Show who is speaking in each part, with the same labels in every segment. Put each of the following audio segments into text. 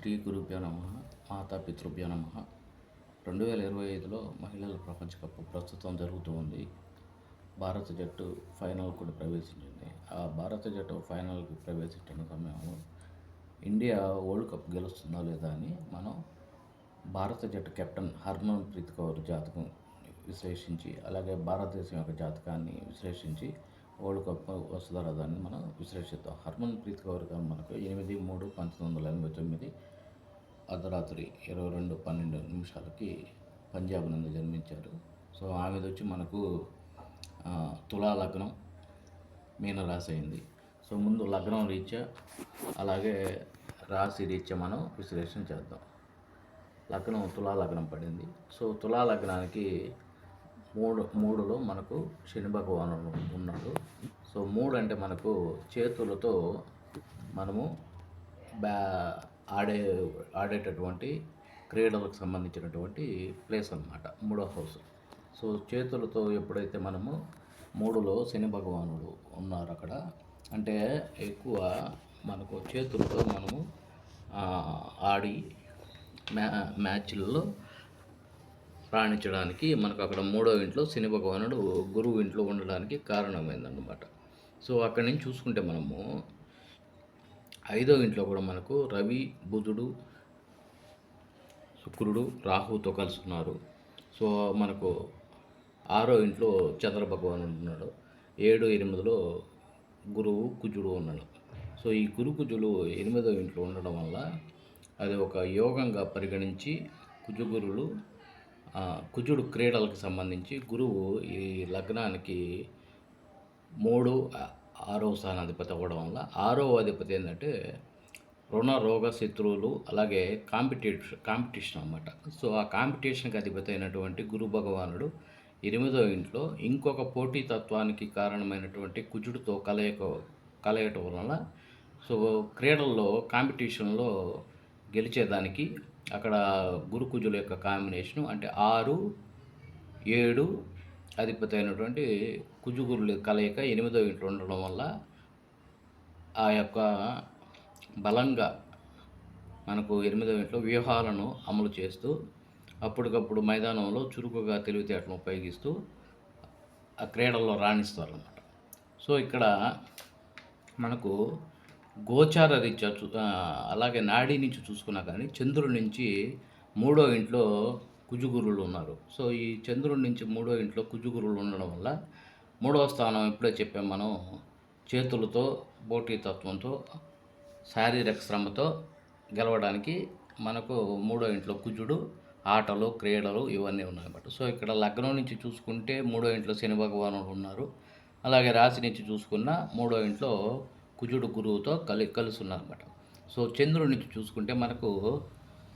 Speaker 1: శ్రీ గురుభ్యో నమ మాతా పితృభ్యో నమ. రెండు వేల ఇరవై ఐదులో మహిళల ప్రపంచ కప్ ప్రస్తుతం జరుగుతూ ఉంది. భారత జట్టు ఫైనల్ కూడా ప్రవేశించింది. ఆ భారత జట్టు ఫైనల్కి ప్రవేశించిన సమయంలో ఇండియా వరల్డ్ కప్ గెలుస్తుందా లేదా అని మనం భారత జట్టు కెప్టెన్ హర్మన్ ప్రీత్ కౌర్ జాతకం విశ్లేషించి అలాగే భారతదేశం యొక్క జాతకాన్ని విశ్లేషించి వరల్డ్ కప్ వస్తుందా దాన్ని మనం విశ్లేషిద్దాం. హర్మన్ ప్రీత్ కౌర్ గారు మనకు ఎనిమిది మూడు పంతొమ్మిది వందల ఎనభై తొమ్మిది అర్ధరాత్రి ఇరవై రెండు పన్నెండు నిమిషాలకి పంజాబ్ నుండి జన్మించారు. సో ఆమెది వచ్చి మనకు తులా లగ్నం మీన రాశి అయింది. సో ముందు లగ్నం రీత్యా అలాగే రాశి రీత్యా మనం విశ్లేషణ చేద్దాం. లగ్నం తులా లగ్నం పడింది. సో తులా లగ్నానికి మూడు మూడులో మనకు శని భగవానుడు ఉన్నాడు. సో మూడు అంటే మనకు చేతులతో మనము బ్యా ఆడే ఆడేటటువంటి క్రీడలకు సంబంధించినటువంటి ప్లేస్ అన్నమాట మూడో హౌస్. సో చేతులతో ఎప్పుడైతే మనము మూడులో శని భగవానుడు ఉన్నారు అక్కడ అంటే ఎక్కువ మనకు చేతులతో మనము ఆడి మ్యా మ్యాచ్లలో రాణించడానికి మనకు అక్కడ మూడో ఇంట్లో శని భగవానుడు గురువు ఇంట్లో ఉండడానికి కారణమైందనమాట సో అక్కడి నుంచి చూసుకుంటే మనము ఐదో ఇంట్లో కూడా మనకు రవి బుధుడు శుక్రుడు రాహుతో కలుసుకున్నారు సో మనకు ఆరో ఇంట్లో చంద్ర భగవానుడు ఉన్నాడు. ఏడు ఎనిమిదిలో గురువు కుజుడు ఉన్నాడు. సో ఈ గురు కుజులు ఎనిమిదో ఇంట్లో ఉండడం వల్ల అది ఒక యోగంగా పరిగణించి కుజుగురులు ఆ, కుజుడు క్రీడలకు సంబంధించి గురువు ఈ లగ్నానికి మూడు ఆరో స్థానాధిపతి అవ్వడం వల్ల ఆరో అధిపతి ఏంటంటే రుణ రోగ శత్రువులు అలాగే కాంపిటీషన్ కాంపిటీషన్ అనమాట సో ఆ కాంపిటీషన్కి అధిపతి అయినటువంటి గురు భగవానుడు ఎనిమిదో ఇంట్లో ఇంకొక పోటీ తత్వానికి కారణమైనటువంటి కుజుడితో కలయక కలయటం వలన సో క్రీడల్లో కాంపిటీషన్లో గెలిచేదానికి అక్కడ గురుకుజుల యొక్క కాంబినేషను అంటే ఆరు ఏడు అధిపతి అయినటువంటి కుజుగురుల కలయిక ఎనిమిదో ఇంట్లో ఉండడం వల్ల ఆ యొక్క బలంగా మనకు ఎనిమిదో ఇంట్లో వ్యూహాలను అమలు చేస్తూ అప్పటికప్పుడు మైదానంలో చురుకుగా తెలివితేటలను ఉపయోగిస్తూ ఆ క్రీడల్లో రాణిస్తారు అన్నమాట సో ఇక్కడ మనకు గోచార రీత్యా చూ అలాగే నాడీ నుంచి చూసుకున్నా కానీ చంద్రుడి నుంచి మూడో ఇంట్లో కుజుగురులు ఉన్నారు. సో ఈ చంద్రుడి నుంచి మూడో ఇంట్లో కుజుగురులు ఉండడం వల్ల మూడవ స్థానం ఇప్పుడే చెప్పాం మనం చేతులతో పోటీతత్వంతో శారీరక శ్రమతో గెలవడానికి మనకు మూడో ఇంట్లో కుజుడు ఆటలు క్రీడలు ఇవన్నీ ఉన్నాయన్నమాట. సో ఇక్కడ లగ్నం నుంచి చూసుకుంటే మూడో ఇంట్లో శని భగవానుడు ఉన్నారు. అలాగే రాశి నుంచి చూసుకున్న మూడో ఇంట్లో కుజుడు గురువుతో కలి కలుసున్నారన్నమాట. సో చంద్రుడి నుంచి చూసుకుంటే మనకు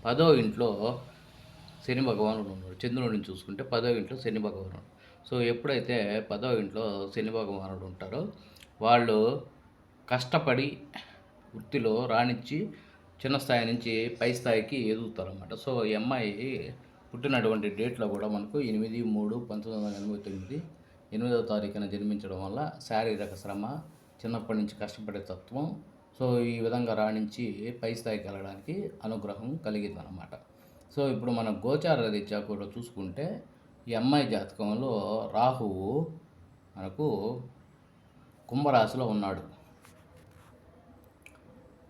Speaker 1: పదో ఇంట్లో శని భగవానుడు ఉన్నాడు. చంద్రుడి నుంచి చూసుకుంటే పదో ఇంట్లో శని భగవానుడు సో ఎప్పుడైతే పదో ఇంట్లో శని భగవానుడు ఉంటారో వాళ్ళు కష్టపడి వృత్తిలో రాణించి చిన్న స్థాయి నుంచి పై స్థాయికి ఎదుగుతారన్నమాట. సో ఈ అమ్మాయి పుట్టినటువంటి డేట్లో కూడా మనకు ఎనిమిది మూడు పంతొమ్మిది వందల ఎనభై తొమ్మిది ఎనిమిదవ తారీఖున జన్మించడం వల్ల శారీరక శ్రమ చిన్నప్పటి నుంచి కష్టపడే తత్వం. సో ఈ విధంగా రాణించి పై స్థాయికి వెళ్ళడానికి అనుగ్రహం కలిగిందనమాట సో ఇప్పుడు మన గోచార రీత్యా కూడా చూసుకుంటే ఈ అమ్మాయి జాతకంలో రాహువు మనకు కుంభరాశిలో ఉన్నాడు.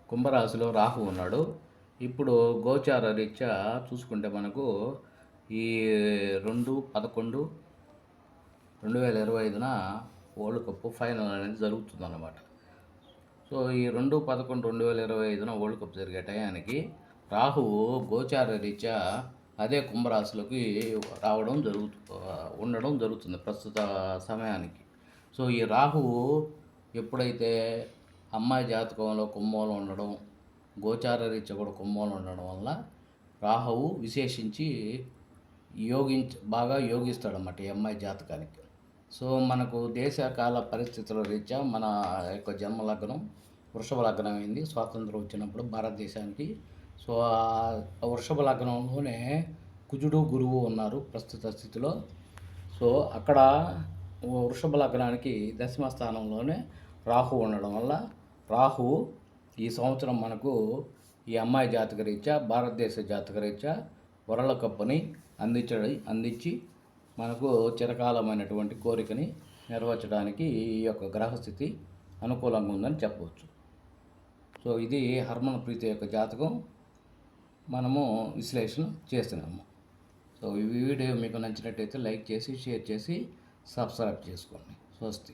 Speaker 1: కుంభరాశిలో రాహు ఉన్నాడు. ఇప్పుడు గోచార రీత్యా చూసుకుంటే మనకు ఈ రెండు పదకొండు రెండు వేల ఇరవై ఐదున వరల్డ్ కప్ ఫైనల్ అనేది జరుగుతుందన్నమాట. సో ఈ రెండు పదకొండు రెండు వేల ఇరవై ఐదున వరల్డ్ కప్ జరిగే టయానికి రాహువు గోచార రీత్యా అదే కుంభరాశులకి రావడం జరుగుతు ఉండడం జరుగుతుంది ప్రస్తుత సమయానికి. సో ఈ రాహువు ఎప్పుడైతే అమ్మాయి జాతకంలో కుంభంలో ఉండడం గోచార రీత్యా కూడా కుంభంలో ఉండడం వల్ల రాహువు విశేషించి యోగించ బాగా యోగిస్తాడన్నమాట ఈ అమ్మాయి జాతకానికి. సో మనకు దేశ కాల పరిస్థితుల రీత్యా మన యొక్క జన్మ లగ్నం వృషభ లగ్నం అయింది. స్వాతంత్రం వచ్చినప్పుడు భారతదేశానికి. సో ఆ వృషభ లగ్నంలోనే కుజుడు గురువు ఉన్నారు ప్రస్తుత స్థితిలో. సో అక్కడ వృషభ లగ్నానికి దశమ స్థానంలోనే రాహు ఉండడం వల్ల రాహు ఈ సంవత్సరం మనకు ఈ అమ్మాయి జాతకరీత్యా భారతదేశ జాతకరీత్యా వరల్డ్ కప్పుని అందించడం అందించి మనకు చిరకాలమైనటువంటి కోరికని నెరవేర్చడానికి ఈ యొక్క గ్రహస్థితి అనుకూలంగా ఉందని చెప్పవచ్చు. సో ఇది హర్మన్ ప్రీతి యొక్క జాతకం. మనము విశ్లేషణ చేస్తున్నాము. సో ఈ వీడియో మీకు నచ్చినట్టయితే లైక్ చేసి షేర్ చేసి సబ్స్క్రైబ్ చేసుకోండి. స్వస్తి